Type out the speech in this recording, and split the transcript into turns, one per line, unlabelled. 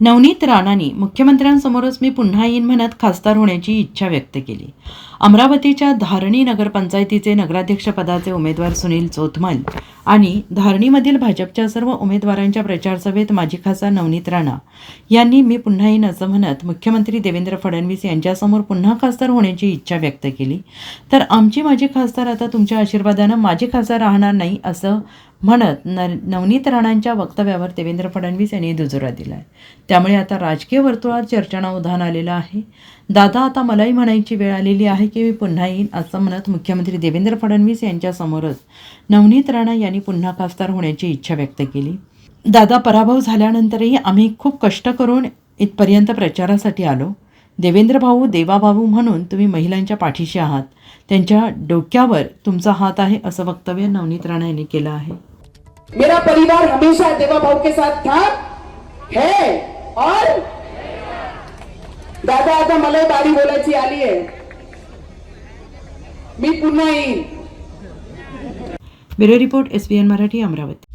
नवनीत राणांनी मुख्यमंत्र्यांसमोरच मी पुन्हा येईन म्हणत खासदार होण्याची इच्छा व्यक्त केली. अमरावतीच्या धारणी नगरपंचायतीचे नगराध्यक्षपदाचे उमेदवार सुनील चोथमल आणि धारणीमधील भाजपच्या सर्व उमेदवारांच्या प्रचारसभेत माजी खासदार नवनीत राणा यांनी मी पुन्हा येईन असं म्हणत मुख्यमंत्री देवेंद्र फडणवीस यांच्यासमोर पुन्हा खासदार होण्याची इच्छा व्यक्त केली. तर आमची माजी खासदार आता तुमच्या आशीर्वादानं माजी खासदार राहणार नाही असं म्हणत न नवनीत राणांच्या वक्तव्यावर देवेंद्र फडणवीस यांनी दुजोरा दिला आहे त्यामुळे आता राजकीय वर्तुळात चर्चांना उधाण आलेलं आहे. दादा आता मलाही म्हणायची वेळ आलेली आहे की मी पुन्हा येईन असं म्हणत मुख्यमंत्री देवेंद्र फडणवीस यांच्यासमोरच नवनीत राणा यांनी पुन्हा खासदार होण्याची इच्छा व्यक्त केली. दादा पराभव झाल्यानंतरही आम्ही खूप कष्ट करून इथपर्यंत प्रचारासाठी आलो. देवेंद्र भाऊ देवाभाऊ म्हणून तुम्ही महिलांच्या पाठीशी आहात. त्यांच्या डोक्यावर तुमचा हात आहे असं वक्तव्य नवनीत राणा यांनी केलं आहे.
मेरा परिवार हमेशा देवा भाव के साथ था, है और दादा आता मला बारी बोला आली है मी पुनः येईन.
Bureau report S B N Marathi Amravati.